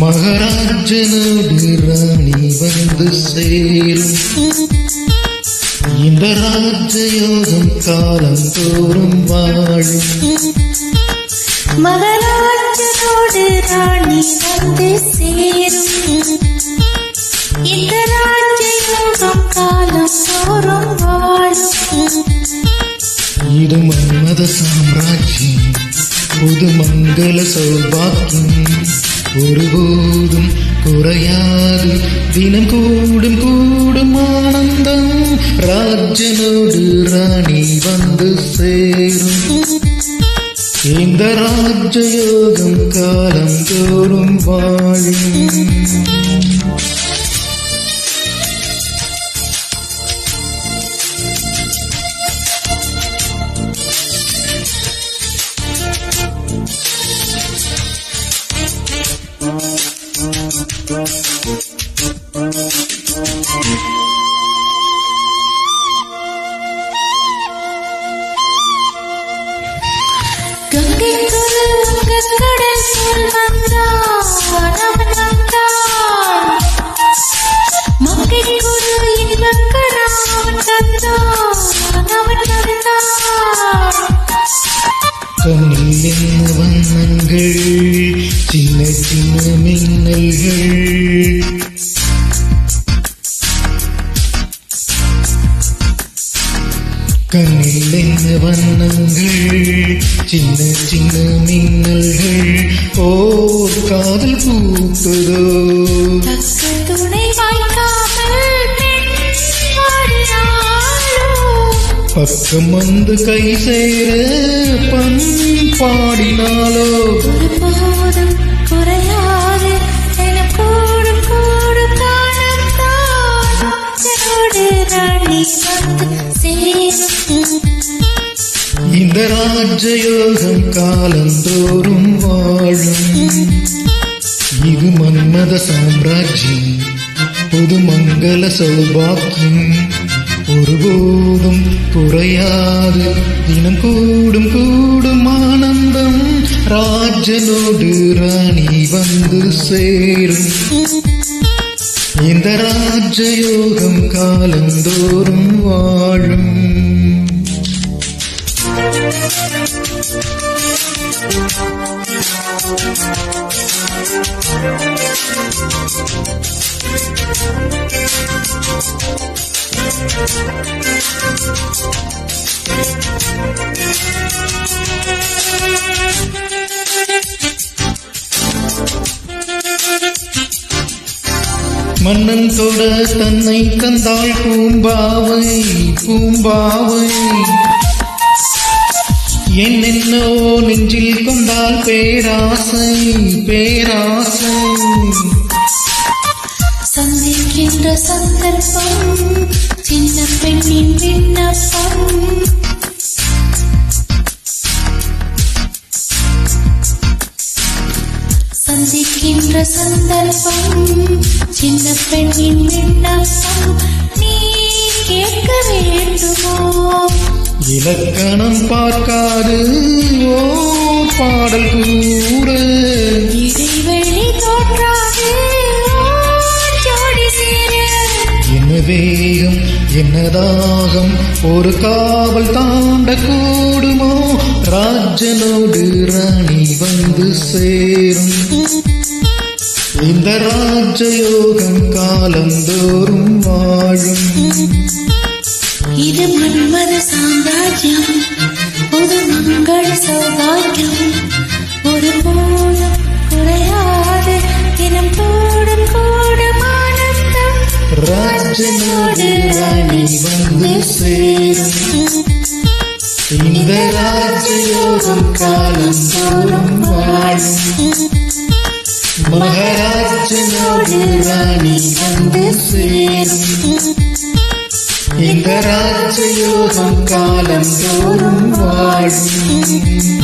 மகராஜனோடு ராணி வந்து சேரும். இந்த ராஜயோகம் காலம் தோறும் வாழும். மகராஜனோடு ராணி வந்து சேரும். இந்த ராஜயோகம் காலம் தோறும் வாழும். இது மன்மத சாம்ராஜ்யம் புது மங்கள சௌபாக்கியம் ஒருபோதும் குறையாது. தினம் கூடும் கூடும் ஆனந்தம். ராஜனோடு ராணி வந்து சேரும். இந்த ராஜயோகம் காலம் தோறும் வாழும். என்ன வண்ணங்கள் சின்ன சின்ன மின்னல்கள். கண்ணில் என்ன வண்ணங்கள் சின்ன சின்ன மின்னல்கள் ஓர் காதல் வாடினாளோ பக்கம் வந்து கை சேர பண் பாடினாலோ. குறையாது. என இந்த ராஜயோகம் காலந்தோறும் வாழும். இது மன்மத சாம்ராஜ்யம் பொது மங்கள சௌபாக்கியம். ஒருபோதும் குறையாது தினம் கூடும் கூடும் ஆனந்தம். ராஜனோடு ராணி வந்து சேரும். இந்த ராஜயோகம் காலந்தோறும் வாழும். மன்னன் தொட தன்னை தந்தாள் பூம்பாவை பூம்பாவை என்னென்னோ நெஞ்சில் கொண்டால் பேராசை பேராசை. சந்திக்கின்ற சந்தர்ப்பம் சின்ன பெண்ணின் விண்ணப்பம். சந்திக்கின்ற சந்தர்ப்பம் சின்ன பெண்ணின் விண்ணப்பம். நீ கேட்க வேண்டுமோ? இலக்கணம் பார்க்காது. ஓ பாடல் கூட இடைவெளி சேர. என்ன வேகம் என்ன தாகம்? ஒரு காவல் தாண்ட கூடுமோ ராஜனோடு ராணி வந்து சேரும். இந்த ராஜயோகம் காலந்தோறும் வாழும். ராஜனோடு ராணி வந்து சேரும் இந்த ராஜயோகம் காலம் தோறும் வாழும் மகாராஜனோடு ராணி வந்து சேரும் இந்த ராஜயோகம் காலம் தோறும் வாழும்